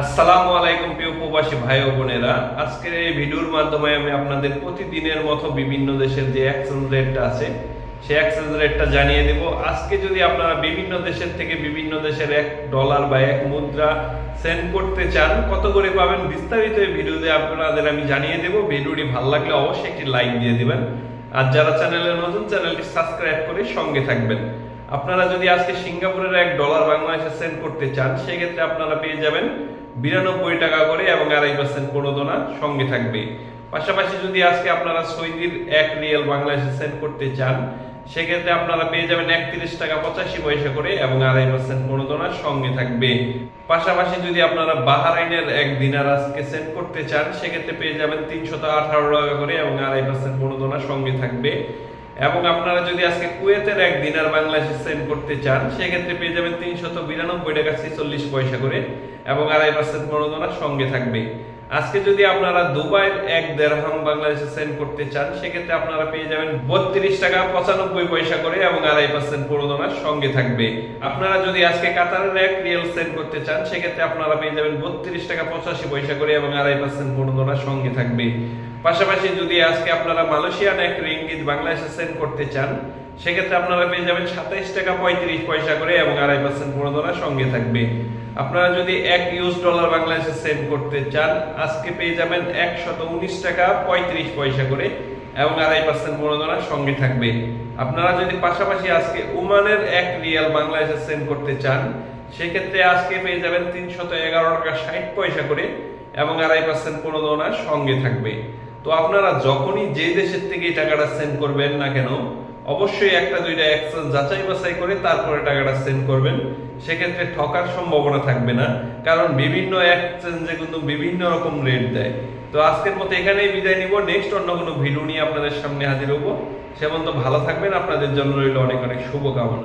আসসালামু আলাইকুম প্রিয় প্রবাসী ভাই ও বোনেরা। আজকের এই ভিডিওর মাধ্যমে আমি আপনাদের প্রতিদিনের মতো বিভিন্ন দেশের যে এক্সচেঞ্জ রেটটা আছে, সেই এক্সচেঞ্জ রেটটা জানিয়ে দেব। আজকে যদি আপনারা বিভিন্ন দেশের থেকে বিভিন্ন দেশের এক ডলার বা এক মুদ্রা সেন্ড করতে চান, কত করে পাবেন বিস্তারিত এই ভিডিওতে আপনাদের আমি জানিয়ে দেব। ভিডিওটি ভালো লাগলে অবশ্যই একটি লাইক দিয়ে দিবেন। আর যারা চ্যানেলে নতুন, চ্যানেলটি সাবস্ক্রাইব করে সঙ্গে থাকবেন। আপনারা যদি আজকে সিঙ্গাপুরের এক ডলার বাংলাদেশে সেন্ড করতে চান, সেক্ষেত্রে আপনারা পেয়ে যাবেন বিরানব্বই টাকা করে এবং আড়াই পার্সেন্ট প্রণোদনা সঙ্গে থাকবে। পাশাপাশি যদি আজকে আপনারা সৌদির এক রিয়েল বাংলাদেশে সেন্ড করতে চান, সেক্ষেত্রে আপনারা পেয়ে যাবেন একত্রিশ টাকা পঁচাশি পয়সা করে এবং আড়াই পার্সেন্ট প্রণোদনা সঙ্গে থাকবে। পাশাপাশি যদি আপনারা বাহারাইনের এক দিনার আজকে সেন্ড করতে চান, সেক্ষেত্রে পেয়ে যাবেন তিনশত আঠারো টাকা করে এবং আড়াই পার্সেন্ট প্রণোদনা সঙ্গে থাকবে। এবং আপনারা যদি আজকে কুয়েতের এক দিনার বাংলাদেশে সেন্ড করতে চান, সেক্ষেত্রে পেয়ে যাবেন তিনশত বিরানব্বই টাকা ছেচল্লিশ পয়সা করে এবং আড়াই পার্সেন্ট প্রণোদনা সঙ্গে থাকবে। আজকে যদি আপনারা দুবাইয়ের এক দেড়হাম বাংলাদেশে সেন্ড করতে চান, সেক্ষেত্রে আপনারা পেয়ে যাবেন বত্রিশ টাকা পঁচানব্বই পয়সা করে এবং আড়াই পার্সেন্ট প্রণোদনা সঙ্গে থাকবে। আপনারা যদি আজকে কাতারের এক রিয়েল সেন্ড করতে চান, সেক্ষেত্রে আপনারা পেয়ে যাবেন বত্রিশ টাকা পঁচাশি পয়সা করে এবং আড়াই পার্সেন্ট প্রণোদনা সঙ্গে থাকবে। পাশাপাশি যদি আজকে আপনারা মালয়েশিয়ান এক রিঙ্গিত বাংলাদেশে সেন্ড করতে চান, সেক্ষেত্রে আপনারা পেয়ে যাবেন সাতাইশ টাকা পঁয়ত্রিশ পয়সা করে এবং আড়াই পার্সেন্ট প্রণোদনা সঙ্গে থাকবে। আপনারা যদি এক ইউএস ডলার বাংলাদেশে সেন্ড করতে চান, আজকে পেয়ে যাবেন একশত উনিশ টাকা পঁয়ত্রিশ পয়সা করে এবং আড়াই পার্সেন্ট প্রণোদনা সঙ্গে থাকবে। আপনারা যদি পাশাপাশি আজকে ওমানের এক রিয়াল বাংলাদেশে সেন্ড করতে চান, সেক্ষেত্রে আজকে পেয়ে যাবেন তিনশত এগারো টাকা ষাট পয়সা করে এবং আড়াই পার্সেন্ট প্রণোদনা সঙ্গে থাকবে। তো আপনারা যখনই যে দেশের থেকে টাকাটা সেন্ড করবেন না কেন, অবশ্যই একটা, দুইটা এক্সচেঞ্জ যাচাই বাছাই করে তারপরে টাকাটা সেন্ড করবেন। সেক্ষেত্রে ঠকার সম্ভাবনা থাকবে না, কারণ বিভিন্ন এক্সচেঞ্জে কিন্তু বিভিন্ন রকম রেট দেয়। তো আজকের মতো এখানেই বিদায় নিব। নেক্সট অন্য কোনো ভিডিও নিয়ে আপনাদের সামনে হাজির হব। সে পর্যন্ত ভালো থাকবেন। আপনাদের জন্য রইল অনেক অনেক শুভকামনা।